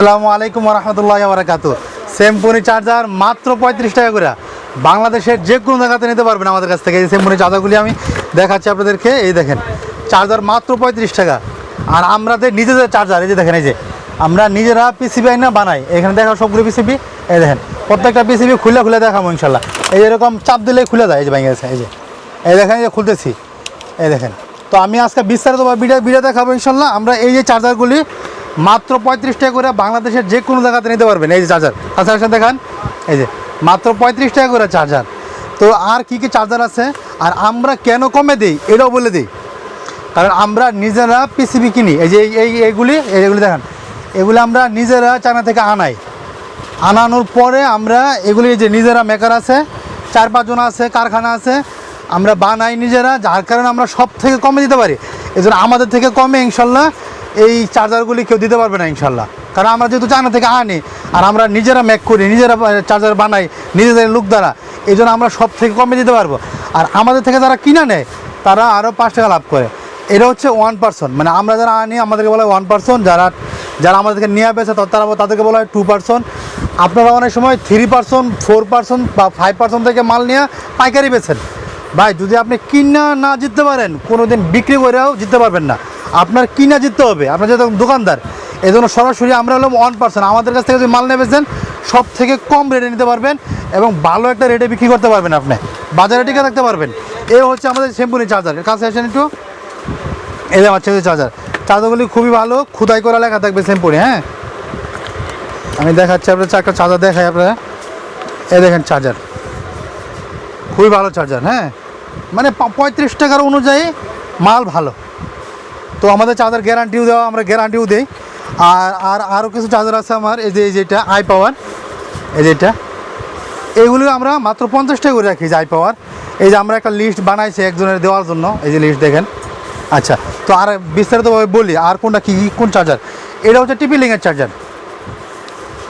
আসসালামু আলাইকুম রহমতুল্লাহ বারাকাতু সেমপুনি চার্জার মাত্র পঁয়ত্রিশ টাকা করে। বাংলাদেশের যে কোনো জায়গাতে নিতে পারবেন আমাদের কাছ থেকে। এই সেমপুনি চার্জারগুলি আমি দেখাচ্ছি আপনাদেরকে। এই দেখেন চার্জার মাত্র পঁয়ত্রিশ টাকা। আর আমাদের নিজেদের চার্জার এই যে দেখেন, এই যে আমরা নিজেরা পিসিবি না বানাই। এখানে দেখা সবগুলো পিসিবি এই দেখেন, প্রত্যেকটা পিসিবি খুলে খুলে দেখাবো ইনশাল্লাহ এই এরকম চাপ দিলেই খুলে যায়, এই যে ভেঙে এই যে। এই দেখেন, এই যে খুলতেছি। এই দেখেন। তো আমি আজকে বিস্তারিত ভিডিও ভিডিও দেখাবো ইনশাল্লাহ আমরা এই যে চার্জারগুলি মাত্র পঁয়ত্রিশ টাকা করে বাংলাদেশের যে কোনো জায়গাতে নিতে পারবেন। এই যে চার্জার কাছাকাছি দেখান। এই যে, মাত্র পঁয়ত্রিশ টাকা করে চার্জার তো আর কি কি চার্জার আছে? আর আমরা কেন কমে দিই? এটাও বলে দিই। কারণ আমরা নিজেরা পিসিবি কিনি। এই যে, এই- এই, এইগুলি এইগুলি দেখান। এগুলি আমরা নিজেরা চায়না থেকে আনাই। আনানোর পরে আমরা এগুলি যে নিজেরা মেকার আছে, চার পাঁচজন আছে, কারখানা আছে, আমরা বানাই নিজেরা, যার কারণে আমরা সব থেকে কমে দিতে পারি। এই আমাদের থেকে কমে, ইনশাল্লাহ। এই চার্জারগুলি কেউ দিতে পারবে না ইনশাল্লাহ। কারণ আমরা যেহেতু চায়না থেকে আনি, আর আমরা নিজেরা মেক করি, নিজেরা চার্জার বানাই, নিজেদের লোক দ্বারা, এই জন্য আমরা সব থেকে কমে দিতে পারব। আর আমাদের থেকে যারা কিনে নেয়, তারা আরও পাঁচ টাকা লাভ করে। এটা হচ্ছে ওয়ান পার্সন মানে আমরা যারা আনি, আমাদেরকে বলা হয় ওয়ান পার্সন যারা যারা আমাদেরকে নিয়ে পেয়েছে তারা তাদেরকে বলা হয় টু পার্সন আপনারা অনেক সময় থ্রি পার্সন ফোর পার্সন বা ফাইভ পার্সন থেকে মাল নিয়ে পাইকারি বেছেন ভাই, যদি আপনি কিনা না জিততে পারেন কোনো দিন বিক্রি করেও জিততে পারবেন না। আপনার কিনা জিততে হবে। আপনার যেহেতু দোকানদার এই জন্য সরাসরি আমরা হলাম ওয়ান পার্সেন্ট আমাদের কাছ থেকে যদি মাল নেবেছেন সব থেকে কম রেটে নিতে পারবেন এবং ভালো একটা রেটে বিক্রি করতে পারবেন আপনি। বাজারে টিকে থাকতে পারবেন। এ হচ্ছে আমাদের শ্যাম্পুনি চার্জার কাছে আসেন একটু। এই যে আমার ছেলে চার্জার চার্জারগুলি খুবই ভালো। খুদাই করা লেখা থাকবে শ্যাম্পুনি হ্যাঁ? আমি দেখাচ্ছি আপনার একটা চার্জার দেখাই আপনারা এই দেখেন চার্জার খুবই ভালো চার্জার হ্যাঁ? মানে পঁয়ত্রিশ টাকার অনুযায়ী মাল ভালো। তো আমাদের চার্জার গ্যারান্টিও দেওয়া, আমরা গ্যারান্টিও দিই। আর আর আরও কিছু চার্জার আছে আমার, এই যে যেটা আই পাওয়ার এই যেটা এইগুলো আমরা মাত্র পঞ্চাশ টাকা করে রাখি, যে আই পাওয়ার এই যে আমরা একটা লিস্ট বানাইছি একজনের দেওয়ার জন্য, এই যে লিস্ট দেখেন। আচ্ছা তো আর বিস্তারিতভাবে বলি, আর কোনটা কী কোন চার্জার এটা হচ্ছে টিপি লিঙ্কের চার্জার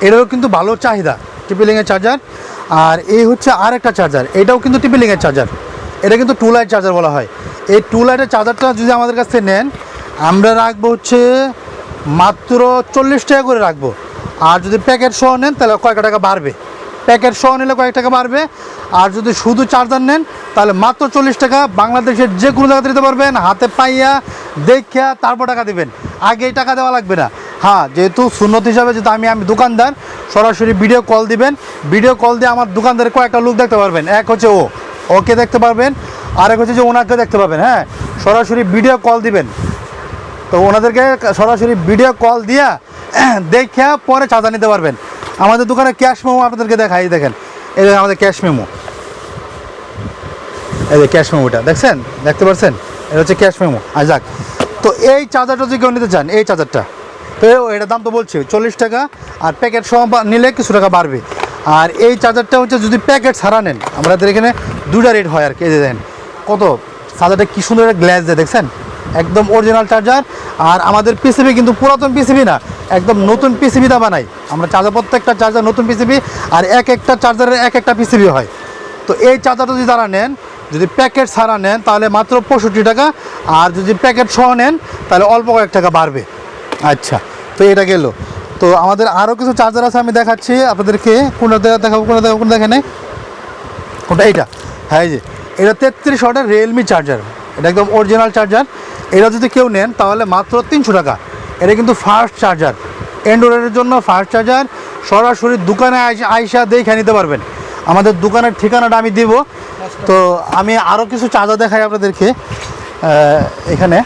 এটাও কিন্তু ভালো চাহিদা টিপিলিংয়ের চার্জার আর এই হচ্ছে আর একটা চার্জার এটাও কিন্তু টিপিলিংয়ের চার্জার এটা কিন্তু টু লাইট চার্জার বলা হয়। এই টু লাইটের চার্জারটা যদি আমাদের কাছ থেকে নেন আমরা রাখব হচ্ছে মাত্র চল্লিশ টাকা করে রাখব। আর যদি প্যাকেট সহ নেন, তাহলে কয়েক টাকা বাড়বে। প্যাকেট সহ নিলে কয়েক টাকা বাড়বে। আর যদি শুধু চার্জার নেন, তাহলে মাত্র চল্লিশ টাকা বাংলাদেশের যে কোনো জায়গাতে দিতে পারবেন। হাতে পাইয়া, দেখিয়া, তারপর টাকা দেবেন। আগে টাকা দেওয়া লাগবে না। হ্যাঁ যেহেতু সুন্নত হিসাবে যেহেতু আমি আমি দোকানদার, সরাসরি ভিডিও কল দিবেন। ভিডিও কল দিয়ে আমার দোকানদারের কয়েকটা লোক দেখতে পারবেন। এক হচ্ছে ও। ওকে দেখতে পারবেন। আরেক হচ্ছে যে ওনাকে দেখতে পাবেন হ্যাঁ সরাসরি ভিডিও কল দিবেন। তো ওনাদেরকে সরাসরি ভিডিও কল দিয়া দেখে পরে চাঁদা নিতে পারবেন। আমাদের দোকানে ক্যাশ মেমো আপনাদেরকে দেখাই দেখেন। এই দেখেন আমাদের ক্যাশ মেমো এই যে ক্যাশ মেমোটা দেখছেন? দেখতে পাচ্ছেন এটা হচ্ছে ক্যাশ মেমো আর যাক, তো এই চার্জারটা যদি কেউ নিতে চান, এই চার্জারটা তো এটার দাম তো বলছি, চল্লিশ টাকা, আর প্যাকেট সহ নিলে কিছু টাকা বাড়বে। আর এই চার্জারটা হচ্ছে যদি প্যাকেট ছাড়া নেন, আমাদের এখানে দুটা রেট হয় আর কি দেখেন, কত? চার্জারটা কী সুন্দর গ্লাস দেয় দেখছেন? একদম অরিজিনাল চার্জার আর আমাদের পিসিবি কিন্তু পুরাতন পিসিবি না, একদম নতুন পিসিবিটা বানাই আমরা চার্জার, প্রত্যেকটা চার্জার নতুন পিসিবি আর এক একটা চার্জারের এক একটা পিসিবি হয়। তো এই চার্জারটা যদি তারা নেন, যদি প্যাকেট ছাড়া নেন, তাহলে মাত্র পঁয়ষট্টি টাকা, আর যদি প্যাকেট সহ নেন, তাহলে অল্প কয়েক টাকা বাড়বে। আচ্ছা তো এটা গেল। তো আমাদের আরও কিছু চার্জার আছে, আমি দেখাচ্ছি আপনাদেরকে। কোনটা দেখাবো কোনটা দেখাবো, কোনটা দেখেন কোনটা এইটা? হ্যাঁ যে। এটা তেত্রিশ ওয়াটের রিয়েলমি চার্জার এটা একদম অরিজিনাল চার্জার এটা যদি কেউ নেন, তাহলে মাত্র তিনশো টাকা। এটা কিন্তু ফাস্ট চার্জার অ্যান্ড্রয়েডের জন্য ফাস্ট চার্জার সরাসরি দোকানে আইসা আইসা দেখে নিতে পারবেন। আমাদের দোকানের ঠিকানাটা আমি দিব। তো আমি আরও কিছু চার্জার দেখাই আপনাদেরকে। এখানে।